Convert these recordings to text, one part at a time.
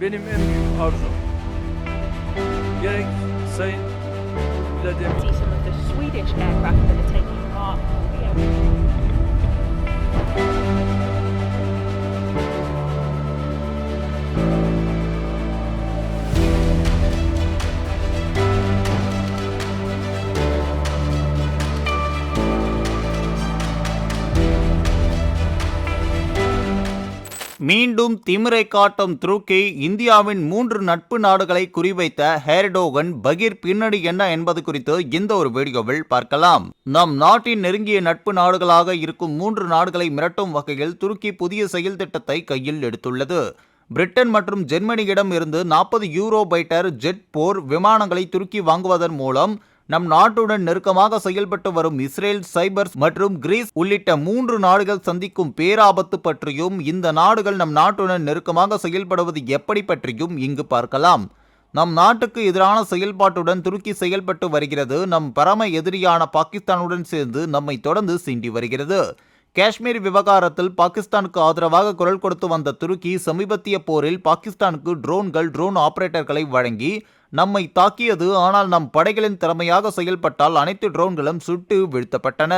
benim en büyük arzum. Gerek Sayın Vladimir மீண்டும் திமிரை காட்டும் துருக்கி இந்தியாவின் மூன்று நட்பு நாடுகளை குறிவைத்த ஹேர்டோகன் பகீர் பின்னணி என்ன என்பது குறித்து இந்த ஒரு வீடியோவில் பார்க்கலாம். நம் நாட்டின் நெருங்கிய நட்பு நாடுகளாக இருக்கும் மூன்று நாடுகளை மிரட்டும் வகையில் துருக்கி புதிய செயல் திட்டத்தை கையில் எடுத்துள்ளது. பிரிட்டன் மற்றும் ஜெர்மனியிடம் இருந்து நாற்பது யூரோ பைட்டர் ஜெட் போர் விமானங்களை துருக்கி வாங்குவதன் மூலம் நம் நாட்டுடன் நெருக்கமாக செயல்பட்டு வரும் இஸ்ரேல் சைபர்ஸ் மற்றும் கிரீஸ் உள்ளிட்ட மூன்று நாடுகள் சந்திக்கும் பேராபத்து பற்றியும் இந்த நாடுகள் நம் நாட்டுடன் நெருக்கமாக செயல்படுவது எப்படி பற்றியும் இங்கு பார்க்கலாம். நம் நாட்டுக்கு எதிரான செயல்பாட்டுடன் துருக்கி செயல்பட்டு வருகிறது. நம் பரம எதிரியான பாகிஸ்தானுடன் சேர்ந்து நம்மை தொடர்ந்து சீண்டி வருகிறது. காஷ்மீர் விவகாரத்தில் பாகிஸ்தானுக்கு ஆதரவாக குரல் கொடுத்து வந்த துருக்கி சமீபத்திய போரில் பாகிஸ்தானுக்கு ட்ரோன்கள் ட்ரோன் ஆபரேட்டர்களை வழங்கி நம்மை தாக்கியது ஆனால் நம் படைகளின் திறமையாக செயல்பட்டால் அனைத்து ட்ரோன்களும் சுட்டு வீழ்த்தப்பட்டன.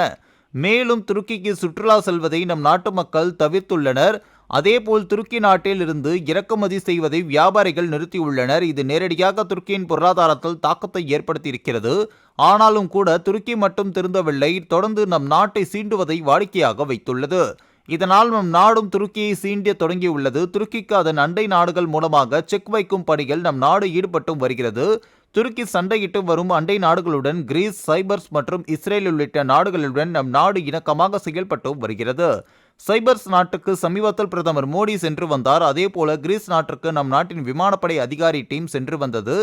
மேலும் துருக்கிக்கு சுற்றுலா செல்வதை நம் நாட்டு மக்கள் தவிர்த்துள்ளனர். அதேபோல் துருக்கி நாட்டில் இருந்து இறக்குமதி செய்வதை வியாபாரிகள் நிறுத்தியுள்ளனர். இது நேரடியாக துருக்கியின் பொருளாதாரத்தில் தாக்கத்தை ஏற்படுத்தியிருக்கிறது. ஆனாலும் கூட துருக்கி மட்டும் திருந்தவில்லை. தொடர்ந்து நம் நாட்டை சீண்டுவதை வாடிக்கையாக வைத்துள்ளது. இதனால் நம் நாடும் துருக்கியை சீண்டிய தொடங்கியுள்ளது. துருக்கிக்கு அதன் அண்டை நாடுகள் மூலமாக செக் வைக்கும் பணிகள் நம் நாடு ஈடுபட்டும் வருகிறது. துருக்கி சண்டையிட்டு வரும் அண்டை நாடுகளுடன் கிரீஸ் சைபர்ஸ் மற்றும் இஸ்ரேல் உள்ளிட்ட நாடுகளுடன் நம் நாடு இணக்கமாக செயல்பட்டும் வருகிறது. சைபர்ஸ் நாட்டுக்கு சமீபத்தில் பிரதமர் மோடி சென்று வந்தார். அதே போல கிரீஸ் நாட்டிற்கு நம் நாட்டின் விமானப்படை அதிகாரி டீம் சென்று வந்தது.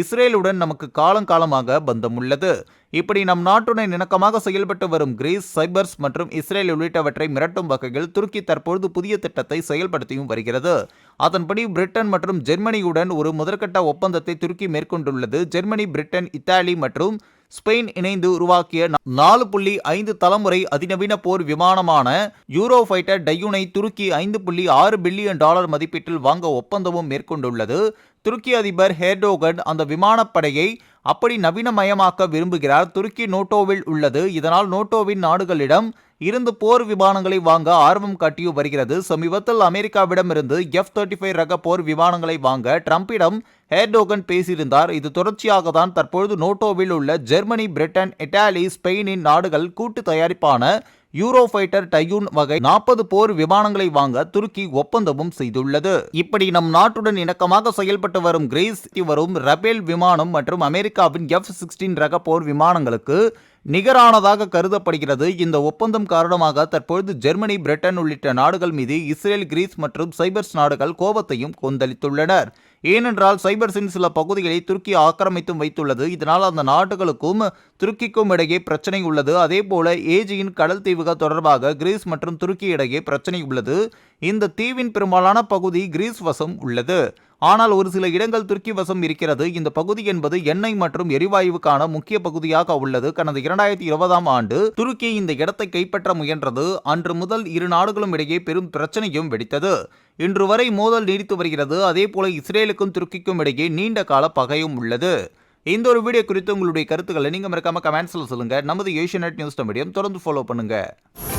இஸ்ரேலுடன் நமக்கு காலங்காலமாக பந்தம் உள்ளது. இப்படி நம் நாட்டுடன் இணக்கமாக செயல்பட்டு வரும் கிரீஸ் சைபர்ஸ் மற்றும் இஸ்ரேல் உள்ளிட்டவற்றை மிரட்டும் வகையில் துருக்கி தற்பொழுது புதிய திட்டத்தை செயல்படுத்தியும் வருகிறது. அதன்படி பிரிட்டன் மற்றும் ஜெர்மனியுடன் ஒரு முதற்கட்ட ஒப்பந்தத்தை துருக்கி மேற்கொண்டுள்ளது. ஜெர்மனி பிரிட்டன் இத்தாலி மற்றும் ஸ்பெயின் இணைந்து உருவாக்கிய நாலு புள்ளி ஐந்து தலைமுறை அதிநவீன போர் விமானமான யூரோ ஃபைட்டர் டையூனை துருக்கி ஐந்து புள்ளி ஆறு பில்லியன் டாலர் மதிப்பீட்டில் வாங்க ஒப்பந்தமும் மேற்கொண்டுள்ளது. துருக்கி அதிபர் ஹேர்டோகன் அந்த விமானப்படையை அப்படி நவீனமயமாக்க விரும்புகிறார். துருக்கி நோட்டோவில் உள்ளது. இதனால் நோட்டோவின் நாடுகளிடம் இருந்து போர் விமானங்களை வாங்க ஆர்வம் காட்டி வருகிறது. சமீபத்தில் அமெரிக்காவிடமிருந்து எஃப் தேர்ட்டி ஃபைவ் ரக போர் விமானங்களை வாங்க ட்ரம்பிடம் ஹேர்டோகன் பேசியிருந்தார். இது தொடர்ச்சியாக தான் தற்பொழுது நோட்டோவில் உள்ள ஜெர்மனி பிரிட்டன் இட்டாலி ஸ்பெயினின் நாடுகள் கூட்டு தயாரிப்பான யூரோ ஃபைட்டர் டையூன் வகை நாற்பது போர் விமானங்களை வாங்க துருக்கி ஒப்பந்தமும் செய்துள்ளது. இப்படி நம் நாட்டுடன் இணக்கமாக செயல்பட்டு வரும் கிரீஸ் வரும் ரபேல் விமானம் மற்றும் அமெரிக்காவின் எஃப் சிக்ஸ்டீன் ரக போர் விமானங்களுக்கு நிகரானதாக கருதப்படுகிறது. இந்த ஒப்பந்தம் காரணமாக தற்பொழுது ஜெர்மனி பிரிட்டன் உள்ளிட்ட நாடுகள் மீது இஸ்ரேல் கிரீஸ் மற்றும் சைபர்ஸ் நாடுகள் கோபத்தையும் கொந்தளித்துள்ளனர். ஏனென்றால் சைபர்ஸின் சில பகுதிகளை துருக்கி ஆக்கிரமித்தும் வைத்துள்ளது. இதனால் அந்த நாடுகளுக்கும் துருக்கிக்கும் இடையே பிரச்சனை உள்ளது. அதேபோல ஏஜியின் கடல் தீவுகள் தொடர்பாக கிரீஸ் மற்றும் துருக்கி இடையே பிரச்சனை உள்ளது. இந்த தீவின் பெரும்பாலான பகுதி கிரீஸ் வசம் உள்ளது. ஆனால் ஒரு சில இடங்கள் துருக்கி வசம் இருக்கிறது. இந்த பகுதி என்பது எண்ணெய் மற்றும் எரிவாயுவுக்கான முக்கிய பகுதியாக உள்ளது. கடந்த இரண்டாயிரத்தி இருபதாம் ஆண்டு துருக்கி இந்த இடத்தை கைப்பற்ற முயன்றது. அன்று முதல் இரு நாடுகளும் இடையே பெரும் பிரச்சனையும் வெடித்தது. இன்று வரை மோதல் நீடித்து வருகிறது. அதேபோல இஸ்ரேலுக்கும் துருக்கிக்கும் இடையே நீண்ட கால பகையும் உள்ளது. இந்த ஒரு வீடியோ குறித்து உங்களுடைய கருத்துக்களை நீங்கள் மறக்காம கமெண்ட்ஸில் சொல்லுங்கள் நமது ஏஷியநெட் நியூஸ் மீடியம் தொடர்ந்து ஃபாலோ பண்ணுங்கள்